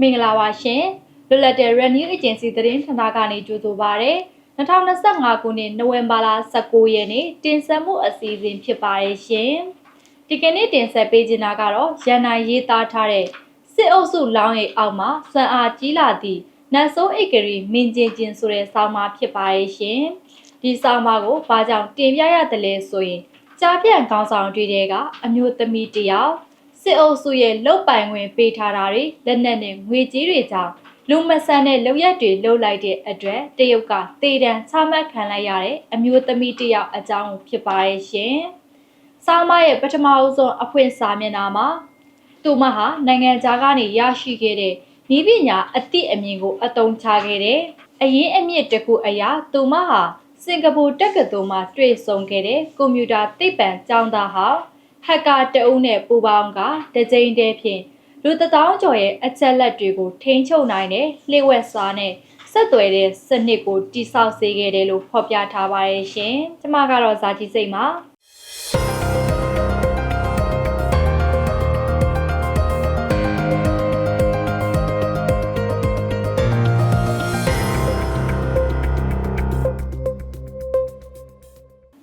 မင်္ဂလာပါရှင်လွတ်လပ်တဲ့ Renew Agency သတင်းဌာနကနေကြိုဆိုပါရစေ2025ခုနှစ်နိုဝင်ဘာလ19ရက်နေ့တင်ဆက်မှုအစီအစဉ်ဖြစ်ပါရဲ့ရှင်ဒီကနေ့တင်ဆက်ပေးခြင်းတာကတော့ရန်နိုင်ရေးသားထားတဲ့စစ်အုပ်စုလောင်းရဲ့အောက်မှာစွမ်းအားကြီးလာသည့်နတ်ဆိုးဧကရီမင်းကျင်ကျင်ဆိုတဲ့ဆောင်းပါးဖြစ်ပါရဲ့ရှင်ဒီဆောင်းပါးကိုဘာကြောင့်တင်ပြရတယ်လဲဆိုရင်ကြားပြန့်ခေါင်းဆောင်တွေတဲကအမျိုးသမီးတစ်ယောက် စစ်အုပ်စုရဲ့လုတ်ပိုင်ဝင်ပေးထားတာတွေလက်နက်နဲ့ငွေကြေးတွေကြောင့်လူမဆန်တဲ့လုပ်ရက်တွေလုပ်လိုက်တဲ့အတွက်တရုတ်ကတေတံချမှတ်ခံလိုက်ရတဲ့အမျိုးသမီးတစ်ယောက်အကြောင်းဖြစ်ပါရဲ့ရှင်။ဆောင်းမရဲ့ပထမအဆုံးအဖွင့်စာမျက်နှာမှာသူမဟာနိုင်ငံခြားကနေရရှိခဲ့တဲ့ဤပညာအသည့်အမြင်ကိုအသုံးချခဲ့တဲ့အရင်အမြင့်တစ်ခုအရာသူမဟာစင်ကာပူတက္ကသိုလ်မှာတွေ့ဆုံခဲ့တဲ့ကွန်ပျူတာသိပ္ပံကျောင်းသားဟာ ဟက်ကာတအုပ်နဲ့ပူပေါင်းကတကြိမ်တည်းဖြင့်လူတထောင်ကျော်ရဲ့အချက်လက်တွေကိုထိန်းချုပ်နိုင်တဲ့လျှို့ဝှက်စွာနဲ့ဆက်သွယ်တဲ့စနစ်ကိုတိစောက်စေခဲ့တယ်လို့ဖော်ပြထားပါရဲ့ရှင်။ကျွန်မကတော့ဇာတိစိတ်ပါ။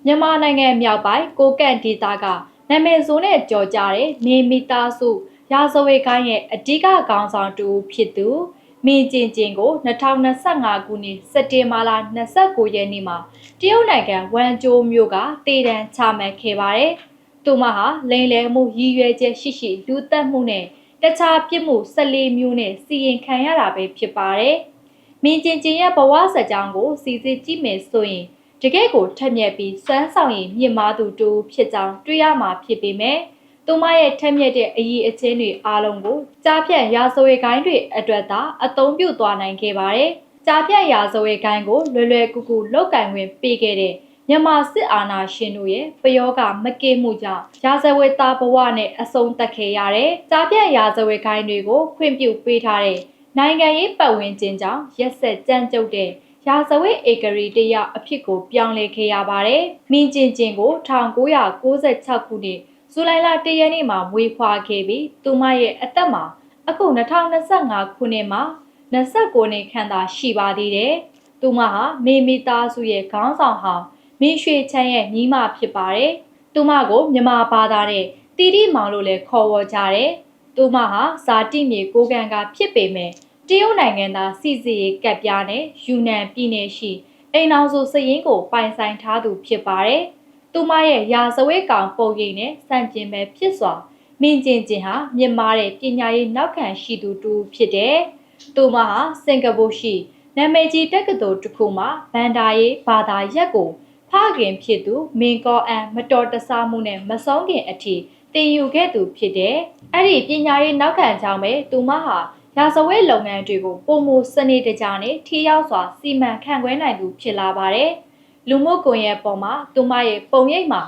မြန်မာနိုင်ငံမြောက်ပိုင်းကိုကန့်ဒေသက နာမည်ဆိုးနဲ့ကြော်ကြတဲ့နေမီသားစုရာဇဝေကိုင်းရဲ့အဓိကခေါင်းဆောင်တူဖြစ်သူမင်းကျင်ကျင်ကို2025ခုနှစ်စက်တင်ဘာလ29ရက်နေ့မှာတရုတ်နိုင်ငံဝမ်ကျိုးမြို့ကတည်တံချမှတ်ခဲ့ပါတယ်။သူမဟာလိန်လယ်မှုရည်ရွယ်ချက်ရှိရှိလူသက်မှုနဲ့တခြားပြစ်မှု14မျိုးနဲ့စီရင်ခံရတာပဲဖြစ်ပါတယ်။မင်းကျင်ကျင်ရဲ့ဘဝစကြောင်းကိုစီစစ်ကြည့်မယ်ဆိုရင် တကယ့်ကိုထက်မြက်ပြီးစွမ်းဆောင်ရည်မြင့်မားသူတူဖြစ်ကြောင်းတွေ့ရမှာဖြစ်ပေမဲ့သူမရဲ့ထက်မြက်တဲ့အရေးအချင်းတွေအားလုံးကိုကြားဖြတ်ရာဇဝေကိုင်းတွေအတွက်သာအသုံးပြုသွားနိုင်ခဲ့ပါတယ်။ကြားဖြတ်ရာဇဝေကိုင်းကိုလွယ်လွယ်ကူကူလောက်ကင်ဝင်ပေးခဲ့တဲ့မြန်မာစစ်အာဏာရှင်တို့ရဲ့ပယောဂမကင်းမှုကြောင့်ရာဇဝေသားဘဝနဲ့အဆုံးသတ်ခဲ့ရတဲ့ကြားဖြတ်ရာဇဝေကိုင်းတွေကိုခွင့်ပြုပေးထားတဲ့နိုင်ငံရေးပတ်ဝန်းကျင်ကြောင့်ရက်ဆက်ကြမ်းကြုတ်တဲ့ ရာဇဝတ်ဧကရီတရအဖြစ်ကိုပြောင်းလဲခဲ့ရပါတယ်။မင်းကျင်ကျင်ကို1996ခုနှစ်ဇူလိုင်လ1ရက်နေ့မှာမွေးဖွားခဲ့ပြီးသူမရဲ့အသက်မှာအခု2025ခုနှစ်မှာ29နှစ်ခန့်သာရှိပါသေးတယ်။သူမဟာမေမီသားစုရဲ့ခေါင်းဆောင်ဟောင်းမင်းရွှေချမ်းရဲ့ညီမဖြစ်ပါတယ်။သူမကိုမြမဘာသာနဲ့တီတီမောင်လို့လည်းခေါ်ဝေါ်ကြတယ်။သူမဟာဇာတိမြေကိုကန်ကဖြစ်ပေမဲ့ တရုတ်နိုင်ငံသားစီစီရေးကပ်ပြားနဲ့ယူနန်ပြည်နယ်ရှိအိမ်အောင်စုစရင်ကိုပိုင်ဆိုင်ထားသူဖြစ်ပါတယ်။သူမရဲ့ရာဇဝဲကောင်ပုံရိပ်နဲ့စံကျင်ပဲဖြစ်စွာမင်းကျင်ကျင်ဟာမြင့်မားတဲ့ပညာရေးနောက်ခံရှိသူတူဖြစ်တယ်။သူမဟာစင်ကာပူရှိနာမည်ကြီးတက္ကသိုလ်တစ်ခုမှာဗန်ဒါရေးဘာသာရပ်ကိုဖခင်ဖြစ်သူမင်ကောအန်မတော်တဆမှုနဲ့မဆုံးခင်အထိတင်ယူခဲ့သူဖြစ်တယ်။အဲ့ဒီပညာရေးနောက်ခံကြောင့်ပဲသူမဟာ ရာဇဝဲလုပ်ငန်းတွေကိုပုံမစနစ်တကျနဲ့ထိရောက်စွာစီမံခန့်ခွဲနိုင်သူဖြစ်လာပါတယ်။လူမှုကွန်ရက်ပေါ်မှာသူမရဲ့ပုံရိပ်မှာ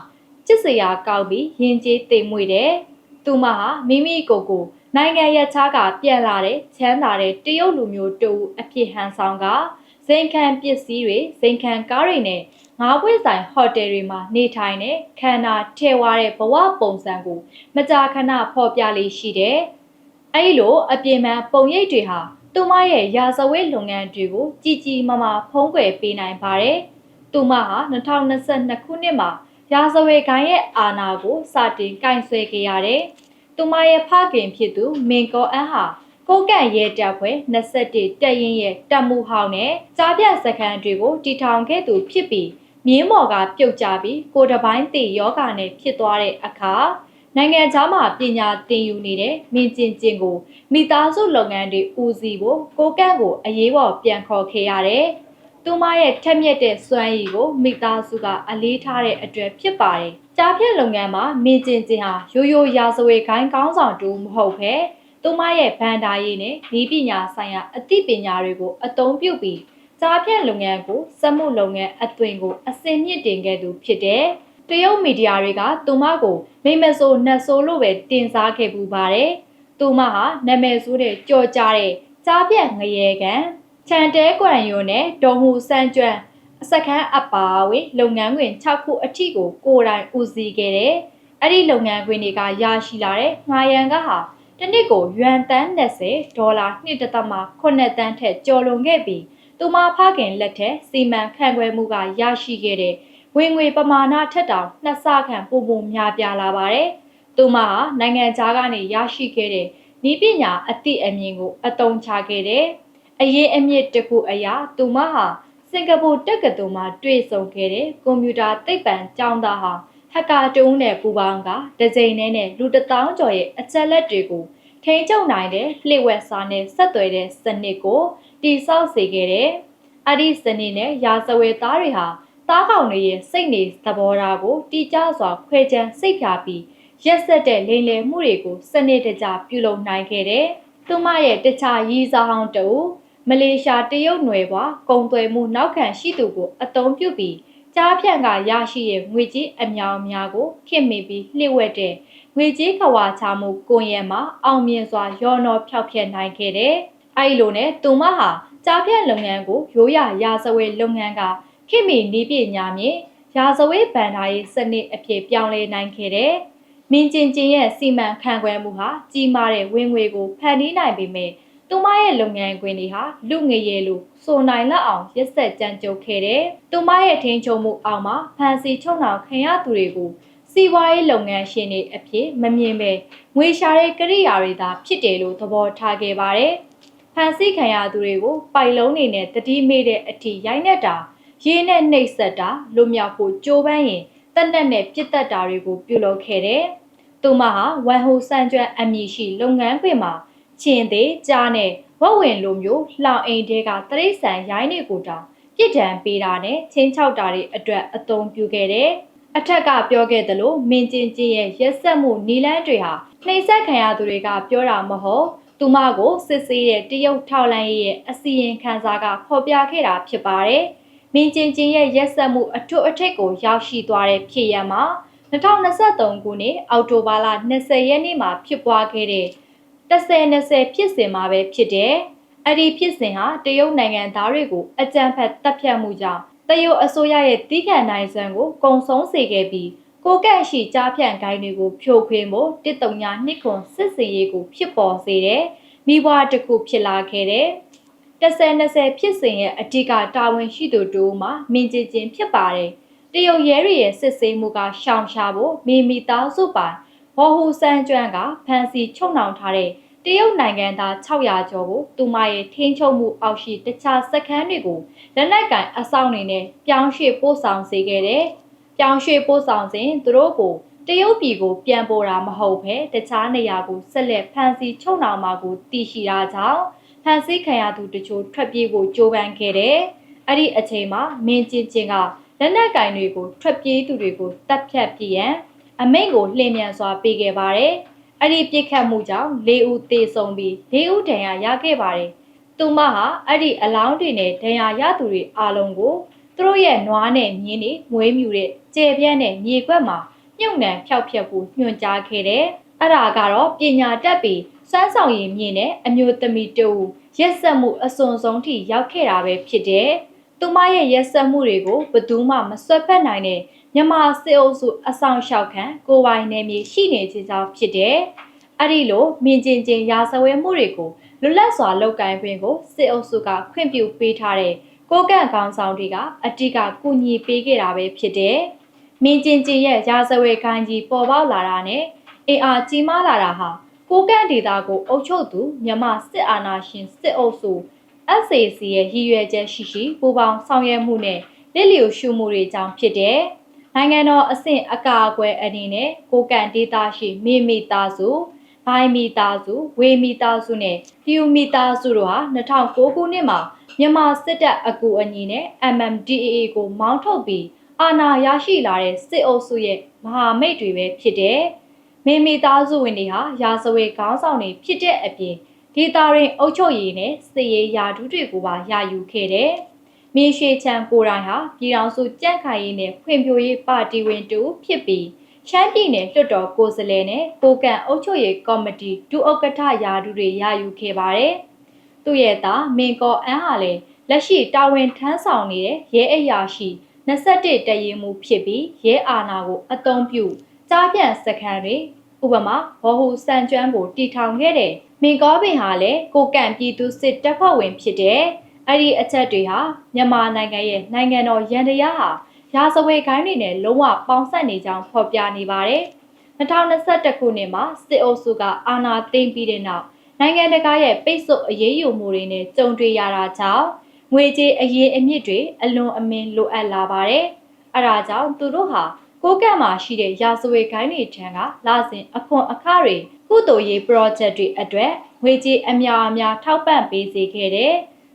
ချစ်စရာကောက်ပြီးယဉ်ကျေးသိမ်မွေ့တယ်။သူမဟာမိမိကိုယ်ကိုနိုင်ငံရခြားကပြန်လာတဲ့ချမ်းသာတဲ့တရုတ်လူမျိုးတူအဖြစ်ဟန်ဆောင်ကဇိမ်ခံပစ္စည်းတွေဇိမ်ခံကားတွေနဲ့ငါးပွင့်ဆိုင်ဟိုတယ်တွေမှာနေထိုင်တဲ့ခန္ဓာထဲဝါတဲ့ဘဝပုံစံကို မကြာခဏဖော်ပြလေးရှိတယ်။ အဲဒီလိုအပြင်းပန်းပုံရိပ်တွေဟာသူမရဲ့ရာဇဝတ်လုပ်ငန်းတွေကိုကြည်ကြည်မမဖုံးကွယ်ပေးနိုင်ပါတယ်။သူမဟာ2022ခုနှစ်မှာရာဇဝတ်ကိုင်းရဲ့အာဏာကိုစတင်ကင်ဆယ်ခဲ့ရတယ်။သူမရဲ့ဖခင်ဖြစ်သူမင်ကောအန်ဟာကိုကန့်ရဲတပ်ဖွဲ့21တပ်ရင်းရဲ့တပ်မှုဟောင်းနဲ့ကြားပြစခန်းတွေကိုတီထောင်ခဲ့သူဖြစ်ပြီးမြင်းမော်ကပြုတ်ကျပြီးကိုတပိုင်းတေယောဂာနဲ့ဖြစ်သွားတဲ့အခါ နိုင်ငံခြားမှာပညာသင်ယူနေတဲ့မင်းကျင်ကျင်ကိုမိသားစုလုပ်ငန်းတွေဦးစီးဖို့ကိုကန့်ကိုအရေးပေါ်ပြန်ခေါ်ခဲ့ရတယ်။သူမရဲ့ထက်မြက်တဲ့စွမ်းရည်ကိုမိသားစုကအလေးထားတဲ့အတွက်ဖြစ်ပါတယ်။ကြားဖြတ်လုပ်ငန်းမှာမင်းကျင်ကျင်ဟာရိုးရိုးရာဇဝေခိုင်းကောင်းဆောင်တူမဟုတ်ဘဲသူမရဲ့ဗန်ဒါရေးနဲ့ဤပညာဆိုင်ရာအသိပညာတွေကိုအသုံးပြုပြီးကြားဖြတ်လုပ်ငန်းကိုစက်မှုလုပ်ငန်းအသွင်ကိုအစင်မြင့်တင်ခဲ့သူဖြစ်တဲ့ တရုတ်မီဒီယာတွေကသူမကိုမိမဆိုနှက်ဆိုးလို့ပဲတင်စားခဲ့ပူပါတယ်။သူမဟာနာမည်ဆိုးတဲ့ကြော်ကြတဲ့ကြားပြတ်ငရေကန်ခြံတဲကွမ်ယွန်းနဲ့ဒေါ်ဟူစန်းကျွမ်းအစခန်းအပါအဝင်လုပ်ငန်းခွင်6ခုအထိကိုကိုယ်တိုင်ဦးစီးခဲ့တဲ့အဲ့ဒီလုပ်ငန်းခွင်တွေကရရှိလာတဲ့ငှားရန်ကဟာတတစ်နှစ်ကိုယွမ်တန်း20ဒေါ်လာ1.8တန်းထက်ကျော်လွန်ခဲ့ပြီးသူမဖခင်လက်ထက်စီမံခန့်ခွဲမှုကရရှိခဲ့တဲ့ ဝင်ငွေပမာဏထက်တောင်နှစ်ဆခန့်ပိုမိုများပြားလာပါတယ်။သူမဟာနိုင်ငံခြားကနေရရှိခဲ့တဲ့ဤပညာအသည့်အမြင်ကိုအသုံးချခဲ့တဲ့အရေးအမြစ်တစ်ခုအရာသူမဟာစင်ကာပူတက္ကသိုလ်မှာတွေ့ဆုံခဲ့တဲ့ကွန်ပျူတာသိပ္ပံကျောင်းသားဟာဟက်ကာတုံးနဲ့ပူပေါင်းကဒဇိန်နဲ့လူတစ်တောင်းကျော်ရဲ့အချက်လက်တွေကိုထိန်းချုပ်နိုင်တဲ့လှည့်ဝက်စာနဲ့ဆက်သွယ်တဲ့စနစ်ကိုတိဆောက်စေခဲ့တဲ့အဲ့ဒီစနစ်နဲ့ရာဇဝဲသားတွေဟာ သားကောင်တွေရဲ့စိတ်နေသဘောထားကိုတိကျစွာခွဲခြမ်းစိတ်ဖြာပြီးရက်ဆက်တဲ့လိမ်လည်မှုတွေကိုစနစ်တကျပြုလုပ်နိုင်ခဲ့တဲ့သူမရဲ့တခြားရည်စားဟောင်းတူမလေးရှားတရုတ်နယ်ပွားကုံသွဲမှုနောက်ခံရှိသူကိုအသုံးပြုပြီးကြားဖြန့်ကရရှိတဲ့ငွေကြေးအများအများကိုခင်မိပြီးလှည့်ဝက်တဲ့ငွေကြေးခွာချမှုကိုရဲမှာအောင်မြင်စွာရော်နော်ဖျောက်ဖျက်နိုင်ခဲ့တဲ့အဲဒီလိုနဲ့သူမဟာကြားဖြန့်လုပ်ငန်းကိုရိုးရာရာဇဝဲလုပ်ငန်းက ခင်မိနီးပညာမြင့်ရာဇဝဲဗန်ဒါရေးစနစ်အဖြစ်ပြောင်းလဲနိုင်ခဲ့တဲ့မင်းကျင်ကျင်ရဲ့စီမံခန့်ခွဲမှုဟာကြီးမားတဲ့ဝင်ငွေကိုဖန်တီးနိုင်ပေမဲ့သူမရဲ့လုပ်ငန်းခွင်တွေဟာလူငယ်ရဲ့လိုစိုးနိုင်လောက်အောင်ရက်ဆက်ကြမ်းကြုတ်ခဲ့တယ်။သူမရဲ့ထင်းချုံမှုအောက်မှာဖန်စီချုံနှောင်ခံရသူတွေကိုစီးပွားရေးလုပ်ငန်းရှင်တွေအဖြစ်မမြင်ပဲငွေရှာတဲ့ကိရိယာတွေသာဖြစ်တယ်လို့သဘောထားခဲ့ပါတယ်။ဖန်စီခံရသူတွေကိုပိုက်လုံးတွေနဲ့တတိမေ့တဲ့အထိရိုက်နှက်တာ ရေနဲ့နှိပ်စက်တာလွမြောက်ဖို့ကြိုးပမ်းရင်တက်နက်နဲ့ပြစ်တက်တာတွေကိုပြုလုပ်ခဲ့တယ်။သူမဟာဝန်ဟိုစံကြွအမည်ရှိလုပ်ငန်းခွင်မှာချင်းသေးကြားနဲ့ဝက်ဝင်လိုမျိုးလှောင်အိမ်တဲကတရိษံရိုင်းတွေကိုတောင်ပြစ်ဒဏ်ပေးတာနဲ့ချင်းချောက်တာတွေအတွက်အသုံးပြုခဲ့တယ်။အထက်ကပြောခဲ့သလိုမင်းချင်းချင်းရဲ့ရက်ဆက်မှုနီလန်းတွေဟာနှိမ့်ဆက်ခံရသူတွေကပြောတာမဟုတ်သူမကိုစစ်ဆေးတဲ့တရုတ်ထောက်လိုင်းရဲ့အစီရင်ခံစာကဖော်ပြခဲ့တာဖြစ်ပါတယ်။ မင်းချင်းချင်းရဲ့ရက်ဆက်မှုအထွတ်အထိပ်ကိုရောက်ရှိသွားတဲ့ဖြစ်ရမှာ2023ခုနှစ်အောက်တိုဘာလ20ရက်နေ့မှာဖြစ်ပွားခဲ့တဲ့10-20ဖြစ်စဉ်မှာပဲဖြစ်တယ်။အဲ့ဒီဖြစ်စဉ်ဟာတရုတ်နိုင်ငံသားတွေကိုအကြမ်းဖက်တပ်ဖြတ်မှုကြောင့်တရုတ်အစိုးရရဲ့တီးခံနိုင်စွမ်းကိုကုံဆုံးစေခဲ့ပြီးကိုကန့်ရှိကြားဖြန့်ဂိုင်းတွေကိုဖြိုခွင်းဖို့တစ်တုံညာနှစ်ခွန်စစ်စေးရေးကိုဖြစ်ပေါ်စေတဲ့မိဘတစ်ခုဖြစ်လာခဲ့တဲ့ 10-20ဖြစ်စဉ်ရဲ့အဓိကတာဝန်ရှိသူတို့မှာမင်းကြီးချင်းဖြစ်ပါတယ်။တရုတ်ရဲတွေရဲ့စစ်ဆေးမှုကရှောင်ရှားဖို့မိမိသားစုပိုင်ဘော်ဟူဆန်းကျွမ်းကဖန်စီချုပ်နှောင်ထားတဲ့တရုတ်နိုင်ငံသား600ကျော်ကိုသူမရဲ့ထင်းချုပ်မှုအောက်ရှိတခြားစခန်းတွေကိုလက်နက်ကန်အဆောင်တွေနဲ့ပြောင်းရွှေ့ပို့ဆောင်စေခဲ့တဲ့ပြောင်းရွှေ့ပို့ဆောင်စဉ်သူတို့ကိုတရုတ်ပြည်ကိုပြန်ပို့တာမဟုတ်ဘဲတခြားနေရာကိုဆက်လက်ဖန်စီချုပ်နှောင်မှာကိုတည်ရှိတာကြောင့် ဖန်စီခံရသူတချို့ထွက်ပြေးဖို့ကြိုးပမ်းခဲ့တဲ့အဲ့ဒီအချိန်မှာမင်းချင်းချင်းကလက်နက်ကင်တွေကိုထွက်ပြေးသူတွေကိုတပ်ဖြတ်ပြရန်အမိန့်ကိုလှည့်မြန်စွာပေးခဲ့ပါတယ်။အဲ့ဒီပြစ်ခတ်မှုကြောင့်၄ဦးသေဆုံးပြီး၄ဦးဒဏ်ရာရခဲ့ပါတယ်။သူမဟာအဲ့ဒီအလောင်းတွေနဲ့ဒဏ်ရာရသူတွေအားလုံးကိုသူတို့ရဲ့နွားနဲ့မြင်းတွေမွေးမြူတဲ့ကျေပြန့်နဲ့မြေကွက်မှာမြုပ်နှံဖျောက်ဖျက်ဖို့ညွှန်ကြားခဲ့တယ်။ အဲ့ဒါကတော့ပညာတတ်ပြီးစွမ်းဆောင်ရည်မြင့်တဲ့အမျိုးသမီးတူရက်ဆက်မှုအစွန်ဆုံးထိရောက်ခဲ့တာပဲဖြစ်တယ်။သူမရဲ့ရက်ဆက်မှုတွေကိုဘယ်သူမှမဆွတ်ဖက်နိုင်တဲ့မြန်မာစစ်အုပ်စုအဆောင်လျှောက်ခံကိုပိုင်နယ်မြေရှိနေခြင်းကြောင့်ဖြစ်တယ်။အဲ့ဒီလိုမြင်ကျင်ချင်းရာဇဝဲမှုတွေကိုလွတ်လပ်စွာလုပ်ကိုင်ခွင့်ကိုစစ်အုပ်စုကခွင့်ပြုပေးထားတဲ့ကိုကန့်ခေါင်းဆောင်တွေကအတိကကူညီပေးခဲ့တာပဲဖြစ်တယ်။မြင်ကျင်ချင်းရဲ့ရာဇဝဲခိုင်းကြီးပေါ်ပေါက်လာတာနဲ့ အင်အားကြီးမားလာတာဟာကိုကန့်ဒေတာကိုအုပ်ချုပ်သူမြန်မာစစ်အာဏာရှင်စစ်အုပ်စု SAC ရဲ့ရည်ရွယ်ချက်ရှိရှိပူပေါင်းဆောင်ရွက်မှုနဲ့လက်လျူရှုမှုတွေကြောင့်ဖြစ်တယ်။နိုင်ငံတော်အဆင့်အကာအကွယ်အနေနဲ့ကိုကန်ဒေတာရှိမိမိသားစုဘိုင်မီသားစုဝေမီသားစုနဲ့ပြူမီသားစုတို့ဟာ2009ခုနှစ်မှာမြန်မာစစ်တပ်အကူအညီနဲ့ MMDAA ကိုမောင်းထုတ်ပြီးအာဏာရရှိလာတဲ့စစ်အုပ်စုရဲ့မဟာမိတ်တွေပဲဖြစ်တဲ့ မိမိသားစုဝင်တွေဟာရာဇဝေခေါင်းဆောင်တွေဖြစ်တဲ့အပြင်ဒေတာရင်အုပ်ချုပ်ရေးနဲ့စစ်ရေးယာဒူးတွေကိုပါရယူခဲ့တဲ့မင်းရှိချန်ကိုရိုင်ဟာပြည်တော်စုကြန့်ခိုင်ရေးနဲ့ဖွံ့ဖြိုးရေးပါတီဝင်တူဖြစ်ပြီးရှမ်းပြည်နယ်လွှတ်တော်ကိုယ်စားလှယ်နဲ့ပိုကန်အုပ်ချုပ်ရေးကော်မတီဒုဥက္ကဋ္ဌယာဒူတွေရယူခဲ့ပါတယ်။သူ့ရဲ့သားမင်ကောအန်းဟာလည်းလက်ရှိတာဝန်ထမ်းဆောင်နေတဲ့ရဲအရာရှိ21တရင်မှုဖြစ်ပြီးရဲအာဏာကိုအသုံးပြု ကြားပြန်စခန်းတွေဥပမာဘောဟူစံကျွမ်းကိုတီထောင်ခဲ့တယ်မင်ကောပင်ဟာလည်းကိုကန့်ပြည်သူစစ်တပ်ဖွဲ့ဝင်ဖြစ်တယ်အဲ့ဒီအချက်တွေဟာမြန်မာနိုင်ငံရဲ့နိုင်ငံတော်ရန်တရားဟာရာဇဝေခိုင်းတွေနဲ့လုံးဝပေါင်းစပ်နေကြောင်းဖော်ပြနေပါတယ်2021ခုနှစ်မှာစစ်အုပ်စုကအာဏာသိမ်းပြီးတဲ့နောက်နိုင်ငံတကာရဲ့ပိတ်ဆို့အရေးယူမှုတွေနဲ့ကြုံတွေ့ရတာကြောင့်ငွေကြေးအရေးအမြစ်တွေအလွန်အမင်းလိုအပ်လာပါတယ်။အဲဒါကြောင့်သူတို့ဟာ ကိုကန့်မှာရှိတဲ့ရာဇဝေခိုင်းတွေထံကလာစဉ်အခွန်အခတွေကုသိုလ်ရေး project တွေအတွက်ငွေကြေးအများအများထောက်ပံ့ပေးစေခဲ့တဲ့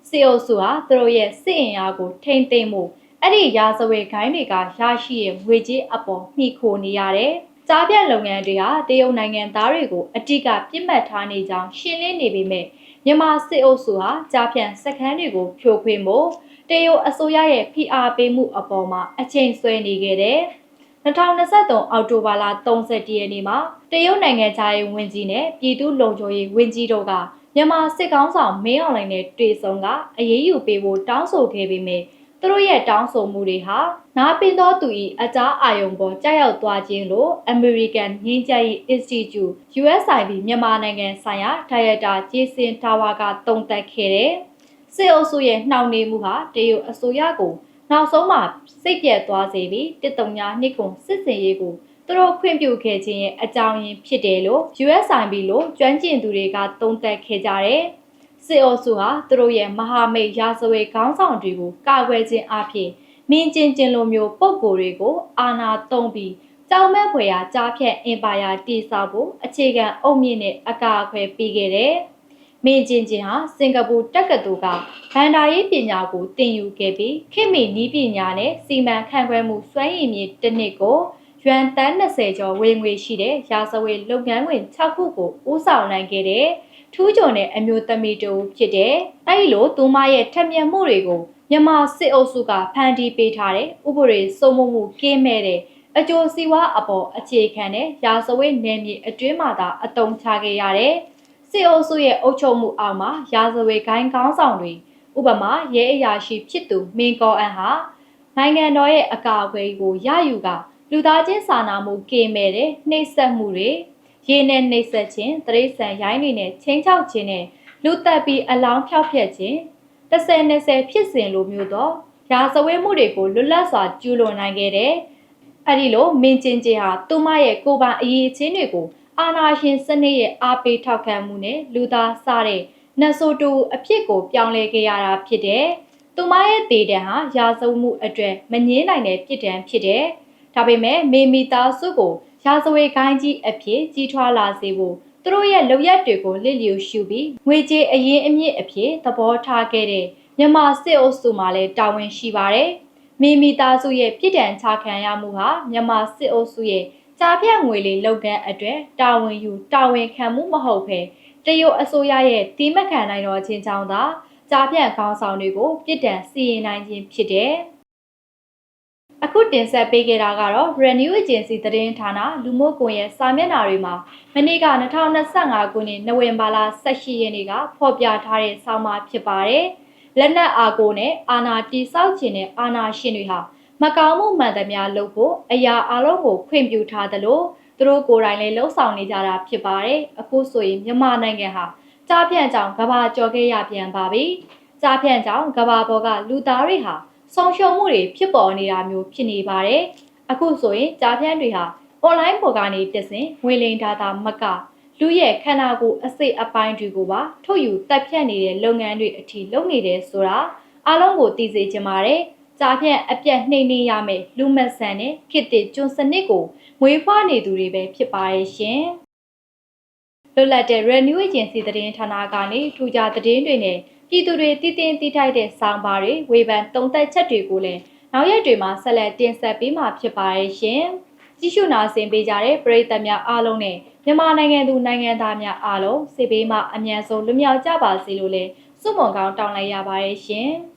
စစ်အုပ်စုဟာသူတို့ရဲ့စစ်အင်အားကိုထိမ့်သိမ်းမှုအဲ့ဒီရာဇဝေခိုင်းတွေကရရှိရဲ့ငွေကြေးအပေါ်နှိခိုနေရတယ်။ကြားပြန့်လုပ်ငန်းတွေဟာတရုတ်နိုင်ငံသားတွေကိုအတိကပြစ်မှတ်ထားနေကြောင်းရှင်းလင်းနေပေမဲ့မြန်မာစစ်အုပ်စုဟာကြားပြန့်စက္ကန့်တွေကိုဖြိုခွင်းဖို့တရုတ်အစိုးရရဲ့ဖိအားပေးမှုအပေါ်မှာအချိန်ဆွဲနေခဲ့တဲ့ 2023အောက်တိုဘာလ31ရက်နေ့မှာတရုတ်နိုင်ငံသားရေးဝန်ကြီးနဲ့ပြည်သူ့လုံခြုံရေးဝန်ကြီးတို့ကမြန်မာစစ်ကောင်းဆောင်မင်းအောင်လှိုင်နဲ့တွေ့ဆုံကအရေးယူပေးဖို့တောင်းဆိုခဲ့ပေမဲ့သူတို့ရဲ့တောင်းဆိုမှုတွေဟာနားပင်သောသူ၏အကြားအာယုံပေါ်ကြောက်ရောက်သွားခြင်းလို့ American ငင်းကြရေး Institute USIP မြန်မာနိုင်ငံဆိုင်ရာဒါရိုက်တာဂျေစင်တာဝါကတုံ့တက်ခဲ့တဲ့စစ်အုပ်စုရဲ့နှောင့်နှေးမှုဟာတရုတ်အစိုးရကို နောက်ဆုံးမှာစိတ်ပြက်သွားစေပြီးတစ်တုံညာနှစ်ကုန်စစ်စင်ရေးကိုသူတို့ခွင့်ပြုခဲ့ခြင်းရဲ့အကြောင်းရင်းဖြစ်တယ်လို့ USIP လို့ကျွမ်းကျင်သူတွေကသုံးသပ်ခဲ့ကြတယ်။စစ်အုပ်စုဟာသူတို့ရဲ့မဟာမိတ်ရာဇဝေခေါင်းဆောင်တွေကိုကာကွယ်ခြင်းအပြင်မင်းကျင်ကျင်လိုမျိုးပုံကိုယ်တွေကိုအာဏာသုံးပြီးကြောင်မဲ့ဖွယ်ရာကြားဖြတ်အင်ပါယာတည်ဆောက်ဖို့အခြေခံအုပ်မြင့်နဲ့အကာအကွယ်ပေးခဲ့တယ်။ မင်းကျင်ကျင်ဟာစင်ကာပူတက္ကသိုလ်ကဗန္ဒာရေးပညာကိုသင်ယူခဲ့ပြီးခေတ်မီနည်းပညာနဲ့စီမံခန့်ခွဲမှုစွမ်းရည်မြင့်တစ်နှစ်ကိုရွမ်တန်း20ကျော်ဝင်ငွေရှိတဲ့ရာဇဝေလုပ်ငန်းဝင်6ခုကိုဦးဆောင်နိုင်ခဲ့တဲ့ထူးချွန်တဲ့အမျိုးသမီးတူဖြစ်တဲ့အဲဒီလိုသူမရဲ့ထက်မြက်မှုတွေကိုမြန်မာစစ်အုပ်စုကဖန်တီးပေးထားတဲ့ဥပဒေစိုးမိုးမှုကင်းမဲ့တဲ့အကျိုးစီးပွားအပေါ်အခြေခံတဲ့ရာဇဝေနယ်မြေအတွင်းမှာသာအတုံးချခဲ့ရတဲ့ စစ်အုပ်စုရဲ့အုပ်ချုပ်မှုအောက်မှာရာဇဝေဂိုင်းကောင်းဆောင်တွေဥပမာရဲအရာရှိဖြစ်သူမင်းကောအန်ဟာနိုင်ငံတော်ရဲ့အကာအကွယ်ကိုရယူကလူသားချင်းစာနာမှုကင်းမဲ့တဲ့နှိပ်စက်မှုတွေရေနဲ့နှိပ်စက်ခြင်းတရိษံရိုင်းတွေနဲ့ချင်းချောက်ခြင်းနဲ့လူတက်ပြီးအလောင်းဖျောက်ဖျက်ခြင်း30 20ဖြစ်စဉ်လိုမျိုးသောရာဇဝဲမှုတွေကိုလွတ်လပ်စွာကျူးလွန်နိုင်ခဲ့တဲ့အဲ့ဒီလိုမင်းချင်းချင်းဟာသူမရဲ့ကိုယ်ပိုင်အရေးချင်းတွေကို အာနာရှင်စနစ်ရဲ့အားပေးထောက်ခံမှုနဲ့လူသားစတဲ့နတ်ဆိုတူအဖြစ်ကိုပြောင်းလဲခဲ့ရတာဖြစ်တဲ့သူမရဲ့တေတံဟာရာဇဝမှုအတွက်မငင်းနိုင်တဲ့ပြစ်ဒဏ်ဖြစ်တဲ့ဒါပေမဲ့မေမီသားစုကိုရာဇဝေခိုင်းကြီးအဖြစ်ကြီးထွားလာစေဖို့သူတို့ရဲ့လုပ်ရက်တွေကိုလစ်လျူရှုပြီးငွေကြေးအရင်အမြင့်အဖြစ်သဘောထားခဲ့တဲ့မြန်မာစစ်အုပ်စုမှလည်းတာဝန်ရှိပါတယ်။မိမိသားစုရဲ့ပြည်တံချခံရမှုဟာမြန်မာစစ်အုပ်စုရဲ့ ကြားပြငွေလေးလုပ်ကန်းအတွက်တာဝန်ယူတာဝန်ခံမှုမဟုတ်ဘဲတရုတ်အစိုးရရဲ့တီးမခံနိုင်တော့ခြင်းကြောင့်သာကြားပြခေါင်းဆောင်တွေကိုပြည်တံစီရင်နိုင်ခြင်းဖြစ်တဲ့အခုတင်ဆက်ပေးခဲ့တာကတော့ Renew Agency သတင်းဌာနလူမှုကွန်ရက်စာမျက်နှာတွေမှာမနေ့က2025ခုနှစ်နိုဝင်ဘာလ18ရက်နေ့ကဖော်ပြထားတဲ့ဆောင်းပါးဖြစ်ပါတယ်။လက်နက်အာကိုနဲ့အာနာတိဆောက်ခြင်းနဲ့အာနာရှင်တွေဟာ မကောင်းမှုမှန်သမျှလုပ်ဖို့အရာအလုံးကိုခွင့်ပြုထားသလိုသူတို့ကိုယ်တိုင်လည်းလှုပ်ဆောင်နေကြတာဖြစ်ပါတယ်။အခုဆိုရင်မြန်မာနိုင်ငံဟာကြားပြန့်ကြောင်ကဘာကြော်ခဲ့ရပြန်ပါပြီ။ကြားပြန့်ကြောင်ကဘာပေါ်ကလူသားတွေဟာဆုံးရှုံးမှုတွေဖြစ်ပေါ်နေတာမျိုးဖြစ်နေပါတယ်။အခုဆိုရင်ကြားဖြန့်တွေဟာ online ပေါ်ကနေပြည့်စင်ငွေလိမ်ဒါတာမကလူရဲ့ခန္ဓာကိုယ်အစိတ်အပိုင်းတွေကိုပါထုတ်ယူတက်ဖြတ်နေတဲ့လုပ်ငန်းတွေအထိလုပ်နေတယ်ဆိုတာအားလုံးကိုသိစေချင်ပါတယ်။ ကြားဖြန့်အပြတ်နှိမ့်နေရမယ်လူမဆန်တဲ့ခေတ်တကျွန်းစနစ်ကိုမွေးဖွားနေသူတွေပဲဖြစ်ပါရဲ့ရှင်။လွတ်လပ်တဲ့ Renew Agency သတင်းဌာနကနေထူကြသတင်းတွေနဲ့ပြည်သူတွေတည်တင်တည်ထိုက်တဲ့စောင်းပါတွေဝေဖန်တုံသက်ချက်တွေကိုလည်းနောက်ရက်တွေမှာဆက်လက်တင်ဆက်ပေးမှာဖြစ်ပါရဲ့ရှင်။ကြည့်ရှုနာဆင်ပေးကြတဲ့ပရိသတ်များအားလုံးနဲ့မြန်မာနိုင်ငံသူနိုင်ငံသားများအားလုံးစေဘေးမှအမြန်ဆုံးလွတ်မြောက်ကြပါစေလို့လည်းဆုမွန်ကောင်းတောင်းလိုက်ရပါတယ်ရှင်။